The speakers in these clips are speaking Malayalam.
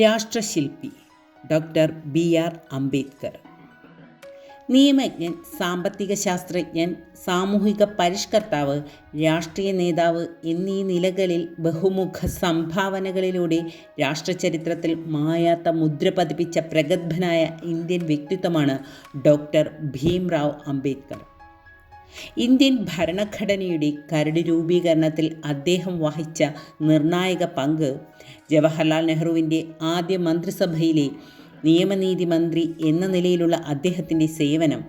രാഷ്ട്രശില്പി ഡോക്ടർ ബി ആർ അംബേദ്കർ. നിയമജ്ഞൻ സാമ്പത്തിക ശാസ്ത്രജ്ഞൻ സാമൂഹിക പരിഷ്കർത്താവ് രാഷ്ട്രീയ നേതാവ് എന്നീ നിലകളിൽ ബഹുമുഖ സംഭാവനകളിലൂടെ രാഷ്ട്രചരിത്രത്തിൽ മായാത്ത മുദ്ര പതിപ്പിച്ച പ്രഗത്ഭനായ ഇന്ത്യൻ വ്യക്തിത്വമാണ് ഡോക്ടർ ഭീംറാവ് അംബേദ്കർ. ഇന്ത്യൻ ഭരണഘടനയുടെ കരട് രൂപീകരണത്തിൽ അദ്ദേഹം വഹിച്ച നിർണായക പങ്ക് ജവഹർലാൽ നെഹ്റുവിന്റെ ആദ്യ മന്ത്രിസഭയിലെ നിയമനീതി മന്ത്രി എന്ന നിലയിലുള്ള അദ്ദേഹത്തിന്റെ സേവനം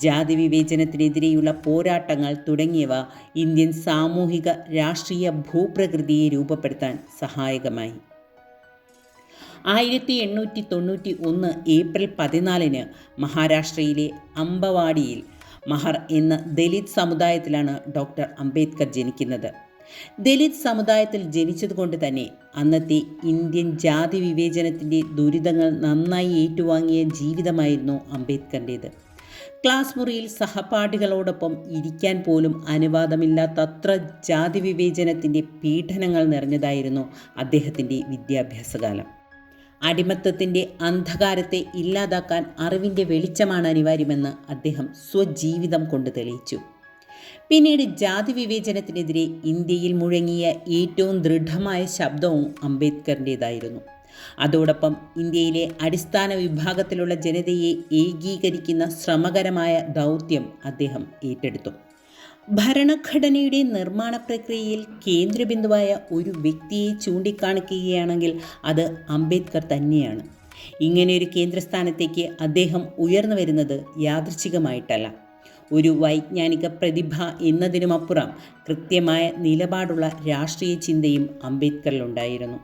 ജാതി വിവേചനത്തിനെതിരെയുള്ള പോരാട്ടങ്ങൾ തുടങ്ങിയവ ഇന്ത്യൻ സാമൂഹിക രാഷ്ട്രീയ ഭൂപ്രകൃതിയെ രൂപപ്പെടുത്താൻ സഹായകമായി. ആയിരത്തി എണ്ണൂറ്റി തൊണ്ണൂറ്റി ഒന്ന് ഏപ്രിൽ പതിനാലിന് മഹാരാഷ്ട്രയിലെ അമ്പവാടിയിൽ മഹർ എന്ന ദലിത് സമുദായത്തിലാണ് ഡോക്ടർ അംബേദ്കർ ജനിക്കുന്നത്. ദലിത് സമുദായത്തിൽ ജനിച്ചതുകൊണ്ട് തന്നെ അന്നത്തെ ഇന്ത്യൻ ജാതി വിവേചനത്തിന്റെ ദുരിതങ്ങൾ നന്നായി ഏറ്റുവാങ്ങിയ ജീവിതമായിരുന്നു അംബേദ്കറിന്റേത്. ക്ലാസ് മുറിയിൽ സഹപാഠികളോടൊപ്പം ഇരിക്കാൻ പോലും അനുവാദമില്ലാത്തത്ര ജാതി വിവേചനത്തിന്റെ പീഡനങ്ങൾ നിറഞ്ഞതായിരുന്നു അദ്ദേഹത്തിന്റെ വിദ്യാഭ്യാസകാലം. അടിമത്തത്തിന്റെ അന്ധകാരത്തെ ഇല്ലാതാക്കാൻ അറിവിന്റെ വെളിച്ചമാണ് അനിവാര്യമെന്ന് അദ്ദേഹം സ്വജീവിതം കൊണ്ട് തെളിയിച്ചു. പിന്നീട് ജാതി വിവേചനത്തിനെതിരെ ഇന്ത്യയിൽ മുഴങ്ങിയ ഏറ്റവും ദൃഢമായ ശബ്ദവും അംബേദ്കറിന്റേതായിരുന്നു അതോടൊപ്പം ഇന്ത്യയിലെ അടിസ്ഥാന വിഭാഗത്തിലുള്ള ജനതയെ ഏകീകരിക്കുന്ന ശ്രമകരമായ ദൗത്യം അദ്ദേഹം ഏറ്റെടുത്തു. ഭരണഘടനയുടെ നിർമ്മാണ പ്രക്രിയയിൽ കേന്ദ്രബിന്ദുവായ ഒരു വ്യക്തിയെ ചൂണ്ടിക്കാണിക്കുകയാണെങ്കിൽ അത് അംബേദ്കർ തന്നെയാണ്. ഇങ്ങനെയൊരു കേന്ദ്രസ്ഥാനത്തേക്ക് അദ്ദേഹം ഉയർന്നു വരുന്നത് യാദൃച്ഛികമായിട്ടല്ല. ഒരു വൈജ്ഞാനിക പ്രതിഭ എന്നതിനുമപ്പുറം കൃത്യമായ നിലപാടുള്ള രാഷ്ട്രീയ ചിന്തയും അംബേദ്കറിലുണ്ടായിരുന്നു.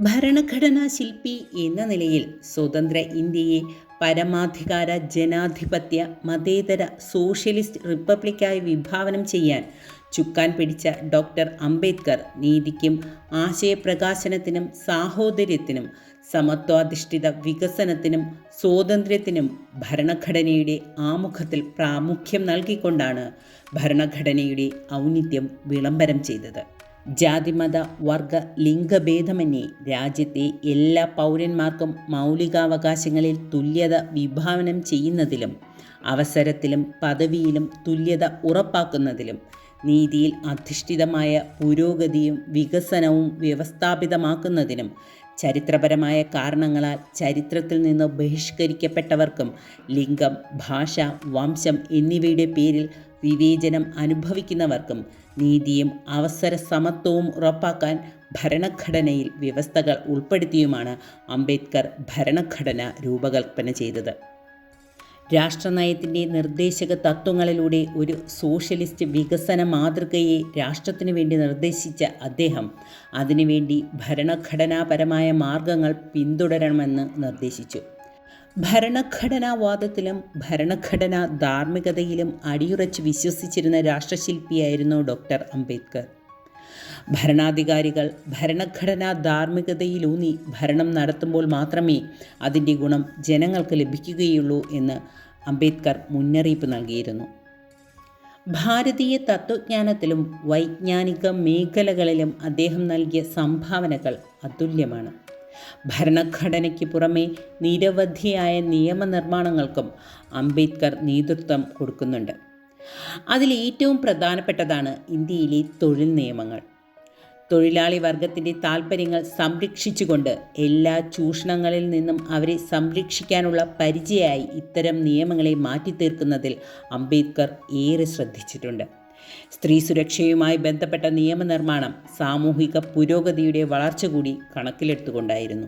ഭരണഘടനാ ശില്പി എന്ന നിലയിൽ സ്വതന്ത്ര ഇന്ത്യയെ പരമാധികാര ജനാധിപത്യ മതേതര സോഷ്യലിസ്റ്റ് റിപ്പബ്ലിക്കായി വിഭാവനം ചെയ്യാൻ ചുക്കാൻ പിടിച്ച ഡോക്ടർ അംബേദ്കർ നീതിക്കും ആശയപ്രകാശനത്തിനും സാഹോദര്യത്തിനും സമത്വാധിഷ്ഠിത വികസനത്തിനും സ്വാതന്ത്ര്യത്തിനും ഭരണഘടനയുടെ ആമുഖത്തിൽ പ്രാമുഖ്യം നൽകിക്കൊണ്ടാണ് ഭരണഘടനയുടെ ഔന്നിത്യം വിളംബരം ചെയ്തത്. ജാതിമത വർഗ ലിംഗഭേദമന്യേ രാജ്യത്തെ എല്ലാ പൗരന്മാർക്കും മൗലികാവകാശങ്ങളിൽ തുല്യത വിഭാവനം ചെയ്യുന്നതിലും അവസരത്തിലും പദവിയിലും തുല്യത ഉറപ്പാക്കുന്നതിലും നീതിയിൽ അധിഷ്ഠിതമായ പുരോഗതിയും വികസനവും വ്യവസ്ഥാപിതമാക്കുന്നതിനും ചരിത്രപരമായ കാരണങ്ങളാൽ ചരിത്രത്തിൽ നിന്ന് ബഹിഷ്കരിക്കപ്പെട്ടവർക്കും ലിംഗം ഭാഷ വംശം എന്നിവയുടെ പേരിൽ വിവേചനം അനുഭവിക്കുന്നവർക്കും നീതിയും അവസര സമത്വവും ഉറപ്പാക്കാൻ ഭരണഘടനയിൽ വ്യവസ്ഥകൾ ഉൾപ്പെടുത്തിയുമാണ് അംബേദ്കർ ഭരണഘടന രൂപകൽപ്പന ചെയ്തത്. രാഷ്ട്രനയത്തിന്റെ നിർദ്ദേശക തത്വങ്ങളിലൂടെ ഒരു സോഷ്യലിസ്റ്റ് വികസന മാതൃകയെ രാഷ്ട്രത്തിനു വേണ്ടി നിർദ്ദേശിച്ച അദ്ദേഹം അതിനുവേണ്ടി ഭരണഘടനാപരമായ മാർഗങ്ങൾ പിന്തുടരണമെന്ന് നിർദ്ദേശിച്ചു. ഭരണഘടനാവാദത്തിലും ഭരണഘടനാ ധാർമ്മികതയിലും അടിയുറച്ച് വിശ്വസിച്ചിരുന്ന രാഷ്ട്രശില്പിയായിരുന്നു ഡോക്ടർ അംബേദ്കർ. ഭരണാധികാരികൾ ഭരണഘടനാ ധാർമ്മികതയിലൂന്നി ഭരണം നടത്തുമ്പോൾ മാത്രമേ അതിന്റെ ഗുണം ജനങ്ങൾക്ക് ലഭിക്കുകയുള്ളൂ എന്ന് അംബേദ്കർ മുന്നറിയിപ്പ് നൽകിയിരുന്നു. ഭാരതീയ തത്വജ്ഞാനത്തിലും വൈജ്ഞാനിക മേഖലകളിലും അദ്ദേഹം നൽകിയ സംഭാവനകൾ അതുല്യമാണ്. ഭരണഘടനയ്ക്ക് പുറമെ നിരവധിയായ നിയമനിർമ്മാണങ്ങൾക്കും അംബേദ്കർ നേതൃത്വം കൊടുക്കുന്നുണ്ട്. അതിൽ ഏറ്റവും പ്രധാനപ്പെട്ടതാണ് ഇന്ത്യയിലെ തൊഴിൽ നിയമങ്ങൾ. തൊഴിലാളി വർഗത്തിന്റെ താൽപ്പര്യങ്ങൾ സംരക്ഷിച്ചുകൊണ്ട് എല്ലാ ചൂഷണങ്ങളിൽ നിന്നും അവരെ സംരക്ഷിക്കാനുള്ള പരിചയമായി ഇത്തരം നിയമങ്ങളെ മാറ്റിത്തീർക്കുന്നതിൽ അംബേദ്കർ ഏറെ ശ്രദ്ധിച്ചിട്ടുണ്ട്. സ്ത്രീ സുരക്ഷയുമായി ബന്ധപ്പെട്ട നിയമനിർമ്മാണം സാമൂഹിക പുരോഗതിയുടെ വളർച്ച കൂടി കണക്കിലെടുത്തുകൊണ്ടായിരുന്നു.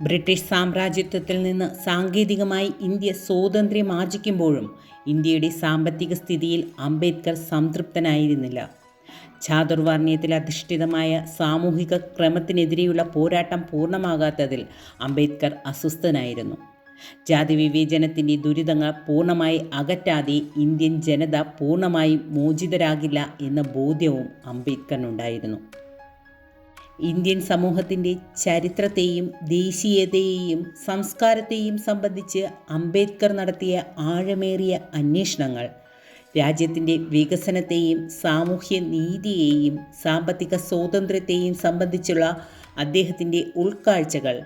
ബ്രിട്ടീഷ് സാമ്രാജ്യത്വത്തിൽ നിന്ന് സാങ്കേതികമായി ഇന്ത്യ സ്വാതന്ത്ര്യം ആർജിക്കുമ്പോഴും ഇന്ത്യയുടെ സാമ്പത്തിക സ്ഥിതിയിൽ അംബേദ്കർ സംതൃപ്തനായിരുന്നില്ല. ചാതുർവർണയത്തിൽ അധിഷ്ഠിതമായ സാമൂഹിക ക്രമത്തിനെതിരെയുള്ള പോരാട്ടം പൂർണമാകാത്തതിൽ അംബേദ്കർ അസ്വസ്ഥനായിരുന്നു. ജാതി വിവേചനത്തിന്റെ ദുരിതങ്ങൾ പൂർണമായി അകറ്റാതെ ഇന്ത്യൻ ജനത പൂർണമായും മോചിതരാകില്ല എന്ന ബോധ്യവും അംബേദ്കറിനുണ്ടായിരുന്നു. ഇന്ത്യൻ സമൂഹത്തിന്റെ ചരിത്രത്തെയും ദേശീയതയെയും സംസ്കാരത്തെയും സംബന്ധിച്ച് അംബേദ്കർ നടത്തിയ ആഴമേറിയ അന്വേഷണങ്ങൾ രാജ്യത്തിന്റെ വികസനത്തെയും സാമൂഹ്യ നീതിയെയും സാമ്പത്തിക സ്വാതന്ത്ര്യത്തെയും സംബന്ധിച്ചുള്ള അദ്ദേഹത്തിന്റെ ഉൾക്കാഴ്ചകൾ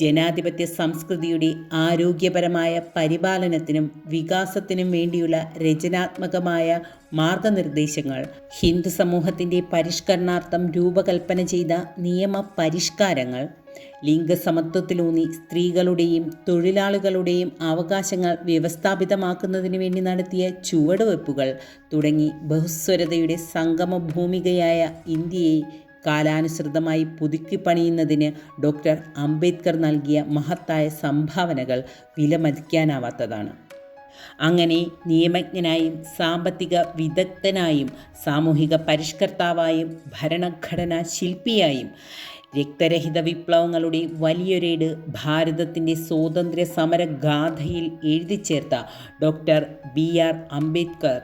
ജനാധിപത്യ സംസ്കൃതിയുടെ ആരോഗ്യപരമായ പരിപാലനത്തിനും വികാസത്തിനും വേണ്ടിയുള്ള രചനാത്മകമായ മാർഗനിർദ്ദേശങ്ങൾ ഹിന്ദു സമൂഹത്തിന്റെ പരിഷ്കരണാർത്ഥം രൂപകൽപ്പന ചെയ്ത നിയമ പരിഷ്കാരങ്ങൾ ലിംഗസമത്വത്തിലൂന്നി സ്ത്രീകളുടെയും തൊഴിലാളികളുടെയും അവകാശങ്ങൾ വ്യവസ്ഥാപിതമാക്കുന്നതിന് വേണ്ടി നടത്തിയ ചുവടുവെപ്പുകൾ തുടങ്ങി ബഹുസ്വരതയുടെ സംഗമ ഭൂമികയായ ഇന്ത്യയെ കാലാനുസൃതമായി പുതുക്കി പണിയുന്നതിന് ഡോക്ടർ അംബേദ്കർ നൽകിയ മഹത്തായ സംഭാവനകൾ വിലമതിക്കാനാവാത്തതാണ്. അങ്ങനെ നിയമജ്ഞനായും സാമ്പത്തിക വിദഗ്ധനായും സാമൂഹിക പരിഷ്കർത്താവായും ഭരണഘടനാ ശില്പിയായും രക്തരഹിത വിപ്ലവങ്ങളുടെ വലിയൊരേട് ഭാരതത്തിന്റെ സ്വാതന്ത്ര്യ സമര ഗാഥയിൽ എഴുതി ചേർത്ത ഡോക്ടർ ബി ആർ അംബേദ്കർ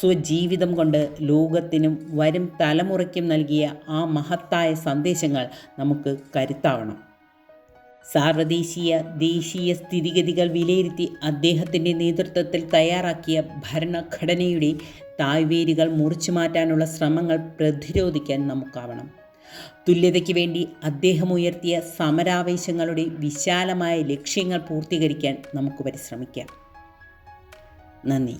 സ്വജീവിതം കൊണ്ട് ലോകത്തിനും വരും തലമുറയ്ക്കും നൽകിയ ആ മഹത്തായ സന്ദേശങ്ങൾ നമുക്ക് കരുത്താവണം. സാർവദേശീയ ദേശീയ സ്ഥിതിഗതികൾ വിലയിരുത്തി അദ്ദേഹത്തിന്റെ നേതൃത്വത്തിൽ തയ്യാറാക്കിയ ഭരണഘടനയുടെ തായ്വേരുകൾ മുറിച്ചു മാറ്റാനുള്ള ശ്രമങ്ങൾ പ്രതിരോധിക്കാൻ നമുക്കാവണം. തുല്യതയ്ക്ക് വേണ്ടി അദ്ദേഹം ഉയർത്തിയ സമരാവേശങ്ങളുടെ വിശാലമായ ലക്ഷ്യങ്ങൾ പൂർത്തീകരിക്കാൻ നമുക്ക് പരിശ്രമിക്കാം. നന്ദി.